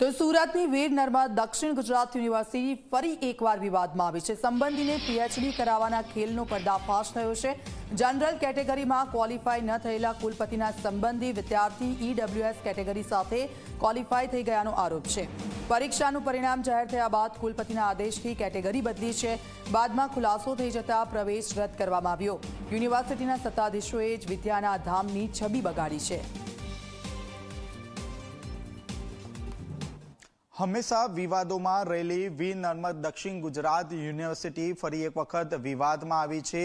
તો સુરતની વીર નર્મદ દક્ષિણ ગુજરાત યુનિવર્સિટી ફરી એકવાર વિવાદમાં આવી છે. સંબંધીને પીએચડી કરાવવાના ખેલનો પર્દાફાશ થયો છે. જનરલ કેટેગરીમાં ક્વોલિફાય ન થયેલા કુલપતિના સંબંધી વિદ્યાર્થી ઈડબ્લ્યુએસ કેટેગરી સાથે ક્વોલિફાય થઈ ગયાનો આરોપ છે. પરીક્ષાનું પરિણામ જાહેર થયા બાદ કુલપતિના આદેશથી કેટેગરી બદલી છે. બાદમાં ખુલાસો થઈ જતા પ્રવેશ રદ કરવામાં આવ્યો. યુનિવર્સિટીના સત્તાધીશોએ જ વિદ્યાના ધામની છબી બગાડી છે. હંમેશા વિવાદોમાં રહેલી વી. નર્મદ દક્ષિણ ગુજરાત યુનિવર્સિટી ફરી એક વખત વિવાદમાં આવી છે.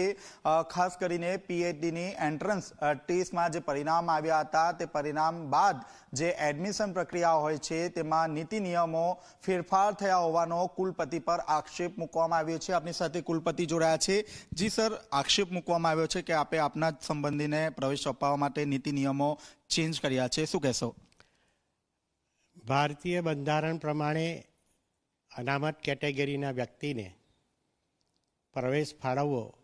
ખાસ કરીને પીએચડીની એન્ટ્રન્સ ટેસ્ટમાં જે પરિણામ આવ્યા હતા તે પરિણામ બાદ જે એડમિશન પ્રક્રિયા હોય છે તેમાં નીતિ નિયમો ફેરફાર થયા હોવાનો કુલપતિ પર આક્ષેપ મૂકવામાં આવ્યો છે. આપની સાથે કુલપતિ જોડાયા છે. જી સર, આક્ષેપ મૂકવામાં આવ્યો છે કે આપે આપના સંબંધીને પ્રવેશ અપાવવા માટે નીતિ નિયમો ચેન્જ કર્યા છે. શું કહેશો? ભારતીય બંધારણ પ્રમાણે અનામત કેટેગરીના વ્યક્તિને પ્રવેશ ફાળવવો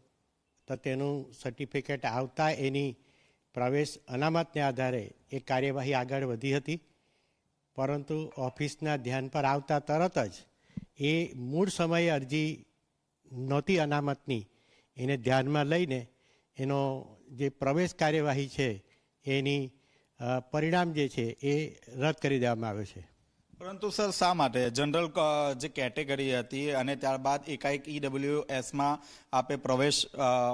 તો તેનું સર્ટિફિકેટ આવતા એની પ્રવેશ અનામતને આધારે એ કાર્યવાહી આગળ વધી હતી. પરંતુ ઓફિસના ધ્યાન પર આવતા તરત જ એ મૂળ સમયે અરજી નહોતી અનામતની. એને ધ્યાનમાં લઈને એનો જે પ્રવેશ કાર્યવાહી છે એની પરિણામ જે છે એ રદ કરી દેવામાં આવ્યો છે. પરંતુ સર શા માટે? જનરલ જે કેટેગરી હતી અને ત્યારબાદ એકાએક ઈડબ્લ્યુ એસમાં આપે પ્રવેશ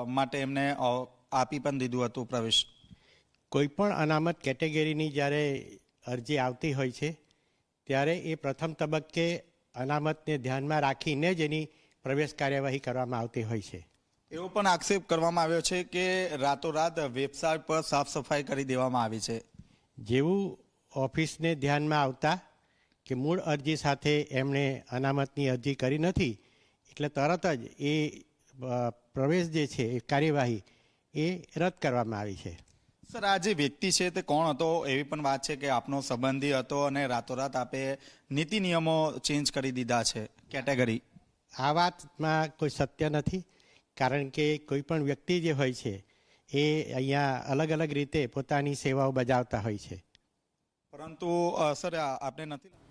માટે એમને આપી પણ દીધું હતું પ્રવેશ. કોઈ પણ અનામત કેટેગરીની જ્યારે અરજી આવતી હોય છે ત્યારે એ પ્રથમ તબક્કે અનામતને ધ્યાનમાં રાખીને જ એની પ્રવેશ કાર્યવાહી કરવામાં આવતી હોય છે. એવો પણ આક્ષેપ કરવામાં આવ્યો છે કે રાતોરાત વેબસાઇટ પર સાફ સફાઈ કરી દેવામાં આવી છે. જેવું ઓફિસને ધ્યાનમાં આવતા કે મૂળ અરજી સાથે એમણે અનામતની અરજી કરી નથી એટલે તરત જ એ પ્રવેશ જે છે એ કાર્યવાહી એ રદ કરવામાં આવી છે. સર આ જે વ્યક્તિ છે તે કોણ હતો? એવી પણ વાત છે કે આપનો સંબંધી હતો અને રાતોરાત આપે નીતિ નિયમો ચેન્જ કરી દીધા છે કેટેગરી. આ વાતમાં કોઈ સત્ય નથી કારણ કે કોઈ પણ વ્યક્તિ જે હોય છે એ અહીંયા અલગ અલગ રીતે પોતાની સેવાઓ બજાવતા હોય છે. પરંતુ સર આપને નથી